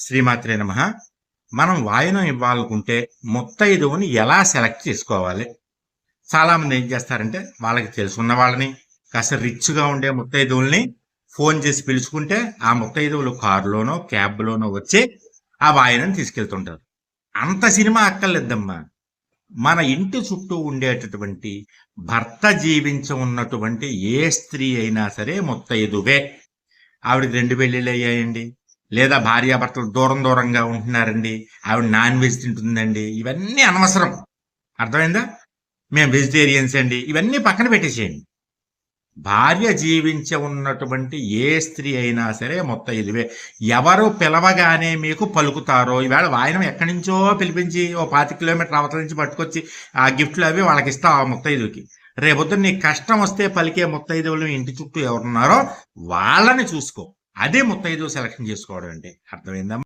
శ్రీమాత్రే నమ. మనం వాయనం ఇవ్వాలనుకుంటే ముత్తైదువుని ఎలా సెలెక్ట్ చేసుకోవాలి? చాలామంది ఏం చేస్తారంటే వాళ్ళకి తెలుసున్న వాళ్ళని కాస్త రిచ్గా ఉండే ముత్తైదువుల్ని ఫోన్ చేసి పిలుచుకుంటే ఆ ముత్తైదువులు కారులోనో క్యాబ్లోనో వచ్చి ఆ వాయనం తీసుకెళ్తుంటారు. అంత సినిమా అక్కర్లేదమ్మా. మన ఇంటి చుట్టూ ఉండేటటువంటి భర్త జీవించ ఉన్నటువంటి ఏ స్త్రీ అయినా సరే ముత్తైదువే. ఆవిడకి రెండు పెళ్ళిళ్ళు అయ్యాయండి. లేదా భార్యాభర్తలు దూరం దూరంగా ఉంటున్నారండి ఆవిడ నాన్ వెజ్ తింటుందండి ఇవన్నీ అనవసరం. అర్థమైందా? మేము వెజిటేరియన్స్ అండి ఇవన్నీ పక్కన పెట్టేసేయండి. భార్య జీవించ ఉన్నటువంటి ఏ స్త్రీ అయినా సరే మొత్తం ఇదివే. ఎవరు పిలవగానే మీకు పలుకుతారో ఈవేళ వాయనం ఎక్కడి నుంచో పిలిపించి ఓ పాతి కిలోమీటర్ అవతల నుంచి పట్టుకొచ్చి ఆ గిఫ్ట్లు అవి వాళ్ళకి ఇస్తాం ఆ ముత్తైదుకి రేపొద్దున నీకు కష్టం వస్తే పలికే ముత్తైదువులు ఇంటి చుట్టూ ఎవరున్నారో వాళ్ళని చూసుకో. అదే ముత్తైదు సెలక్షన్ చేసుకోవడం అంటే అర్థమైందా?